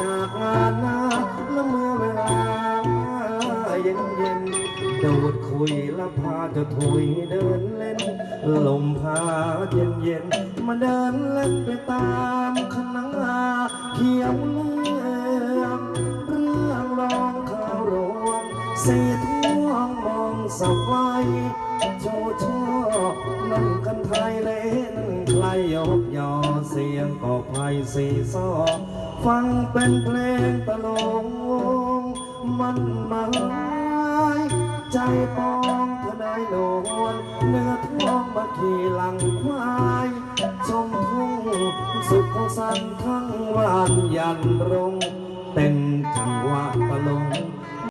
จากงานหน้าแล้วเมื่อเวลาเย็นเย็นดูดคุยและพาจะถุยเดินเล่น ลมพาเย็นเย็นมาเดินเล่นไปตามคณาเขียวเลื่อมเรื่องรองข้าวรวงสีทองมองสวายโช ยกยอเสียงก็ไพสีซอฟังเป็นเพลงตลงมันมายใจปองทนายโนวลเนื้อท้องมาขี่หลังควายชมทุ่งสุขของสันทั้งวันยันรงเป็นจังหวะตะลง